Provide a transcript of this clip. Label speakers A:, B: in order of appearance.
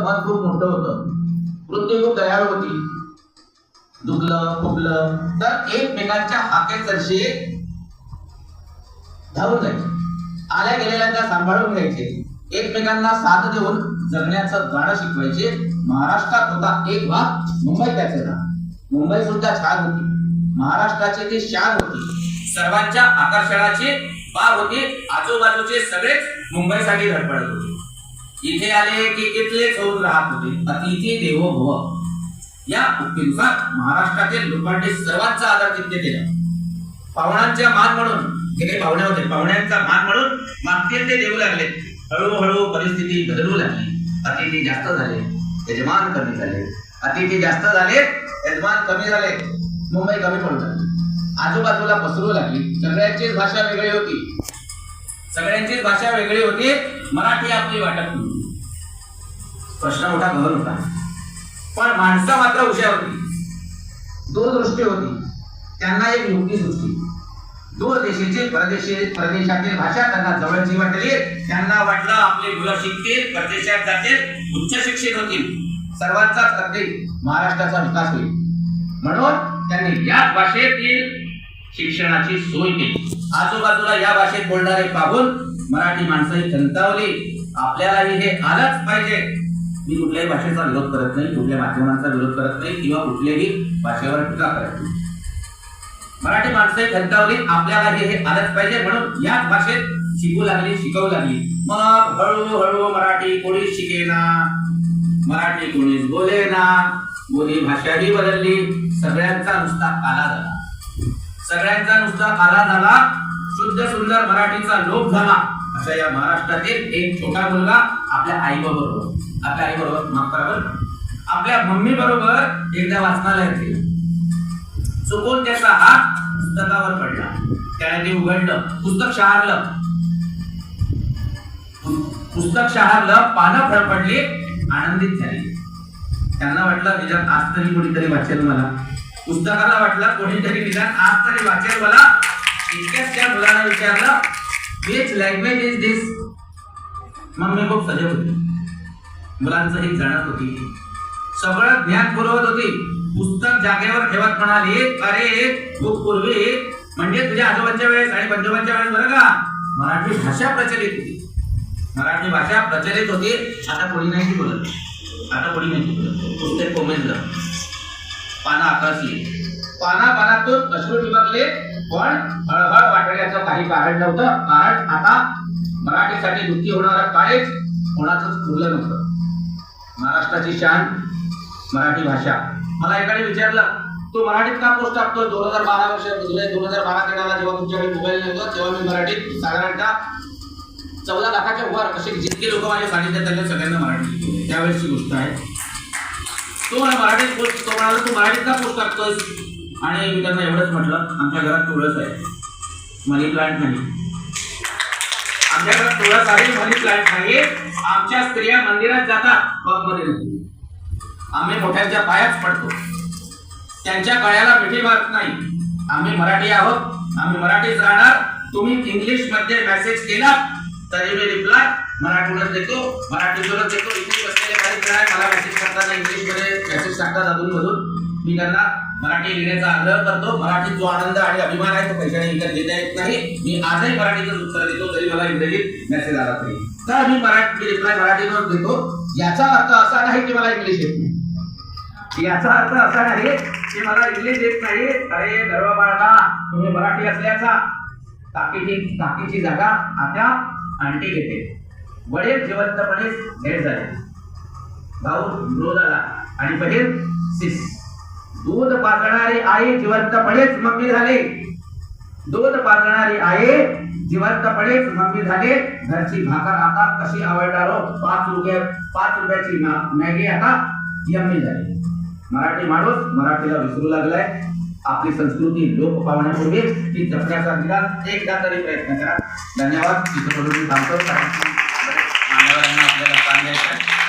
A: मन खूप मोठं होतं. मृत्यू दयाळू होती. दुखलं खुपलं तर एकमेकांच्या हाकेचरशी धावून जायचे आल्या गेलेल्यांना सांभाळून घ्यायचे. एकमेकांना साथ देऊन जगण्याचं गाणं शिकवायचे. महाराष्ट्रात होता एक भाग मुंबई त्याचे ना मुंबई सुद्धा छान होती. महाराष्ट्राची ती शान होती. सर्वांच्या आकर्षणाची बाब होती. आजूबाजूचे सगळेच मुंबईसाठी धडपडत होते. इथे आले की इथलेच होऊन राहत होते. अतिथी देवो भव. या उक्तीनुसार महाराष्ट्रातील लोकांनी सर्वांचा आदर तिथे केला. पाहुण्यांचा मान म्हणून गेले पाहुणे होते. पाहुण्यांचा मान म्हणून मागतील ते देऊ लागले. हळूहळू परिस्थिती बदलू लागली. अतिथी जास्त झाले यजमान कमी झाले. अतिथी जास्त झाले यजमान कमी झाले. मुंबई कमी पडू लागली आजूबाजूला पसरू लागली. सगळ्यांचीच भाषा वेगळी होती. सगळ्यांचीच भाषा वेगळी होती. मराठी आपली वाटत नव्हती. प्रश्न मोठा गहन होता. पण माणसं मात्र हुशार होती. दूरदृष्टी होती. त्यांना एक युक्ती सुचली. दूर देशीची परदेशी परदेशातील भाषा त्यांना जवळची वाटली. त्यांना वाटलं आपली मुलं शिकतील परदेशात जातील उच्च शिक्षित होतील. सर्वांचाच अगदी महाराष्ट्राचा विकास होईल. म्हणून त्यांनी याच भाषेतील शिक्षणाची सोय केली. आजूबाजूला या भाषेत बोलणारे पाहून मराठी माणसंही खंतावली आपल्यालाही हे आलंच पाहिजे. मी कुठल्याही भाषेचा विरोध करत नाही कुठल्या माध्यमांचा विरोध करत नाही किंवा कुठल्याही भाषेवर टीका करत नाही. मराठी माणसंही खंतावली आपल्यालाही हे आलंच पाहिजे म्हणून याच भाषेत शिकू लागली शिकवू लागली. मग हळूहळू मराठी कोणीच शिकेना मराठी कोणीच बोलेना. बोली भाषाही बदलली. सगळ्यांचा नुसता काला झाला सगळ्यांचा नुसता काला झाला शुद्ध सुंदर मराठीचा लोप झाला. अशा या महाराष्ट्रातील एक छोटा मुलगा आपल्या आई बरोबर आपल्या आई बरोबर माफ करा आपल्या मम्मी बरोबर एकदा वाचनालयात गेला. चुकून त्याचा हात पुस्तकावर पडला. त्याने ते उघडलं पुस्तक शहारलं. पुस्तक शहारलं पानं फडफडली आनंदित झाली. त्यांना वाटलं निदान आज तरी कुणीतरी वाचेल मला. पुस्तकाला वाटलं कोणीतरी निदान आज तरी वाचेल मला. इतक्याच त्या मुलानं विचारलं which language is this mummy खूप सजग होती. मुलांचं ही जाणत होती. सगळं ज्ञान पुरवत होती. पुस्तक जागेवर ठेवत म्हणाली अरे खूप पूर्वी म्हणजे तुझ्या आजोबांच्या वेळेस आणि पंजोबांच्या वेळेस बरं का? मराठी भाषा प्रचलित होती. मराठी भाषा प्रचलित होती. आता कोणी नाही बोलत. आता कोणी नाही बोलत. पुस्तक कोमेजलं. पाना आकसली पाना पानातून अश्रू ठिबकले पण हळहळ वाटण्याचं काही कारण नव्हतं. कारण आता मराठीसाठी दुःखी होणारा काळेच कोणाचंच उरलं नव्हतं. महाराष्ट्राची शान मराठी भाषा. मला एकाने विचारलं तू मराठीत का पोस्ट टाकतोय? दोन हजार बारा वर्ष जुलै दोन हजार बारा तेराला जेव्हा तुमच्याकडे मोबाईल नव्हता तेव्हा मी मराठीत साधारणतः चौदा लाखाच्या वर असे जितके लोक माझे सांगितले त्यांना सगळ्यांना मराठी त्यावेळेसची गोष्ट आहे. तो मला मराठीत पोस्ट तो म्हणाला तू मराठीत का पोस्ट टाकतोस आणि मी त्यांना एवढंच म्हटलं आमच्या घरात तुळस आहे मनी प्लांट नाही. आमच्या घरात तुळस आहे मनी प्लांट नाही आमच्या स्त्रिया मंदिरात जातात पबमध्ये नाही आम्ही मोठ्यांच्या पायाच पडतो त्यांच्या गळ्याला मिठी मारत नाही आम्ही मराठी आहोत आम्ही मराठीच राहणार तुम्ही इंग्लिशमध्ये मेसेज केला तरी मी रिप्लाय मराठीतूनच देतो मराठीतूनच देतो इथे बसलेले काही आहे मला मेसेज करताना इंग्लिशमध्ये मेसेज टाकतात मधून मी त्यांना मराठी लिहिण्याचा आग्रह करतो. मराठीत जो आनंद आणि अभिमान आहे तो पैशाने विकत घेता येत नाही. मी आजही मराठीतच उत्तर देतो जरी मला इंग्रजीत मेसेज आला तरी. तर मी मराठी रिप्लाय मराठीवर देतो याचा अर्थ असा नाही की मला इंग्लिश येत नाही. याचा अर्थ असा नाही की मला इंग्लिश येत नाही. अरे गर्व बाळगा तुम्ही मराठी असल्याचा ताकीची काकीची जागा आता आंटी घेते. वडील जिवंतपणे भेट झाले भाऊ मृद आणि बहीण सिस. दूध पाजणारी आई जिवंतपणेच मम्मी झाली. दूध पाजणारी आई जिवंतपणेच मम्मी झाले. घरची भाकर आता कशी आवडणार हो? पाच रुपये पाच रुपयाची मॅगी आता यम्मी झाली. मराठी माणूस मराठीला विसरू लागलाय. आपली संस्कृती लोक पावण्यापूर्वी ती जपण्याचा दिला. एकदा तरी प्रयत्न करा. धन्यवाद. तिथं थांबतो. आपल्याला सांगायचं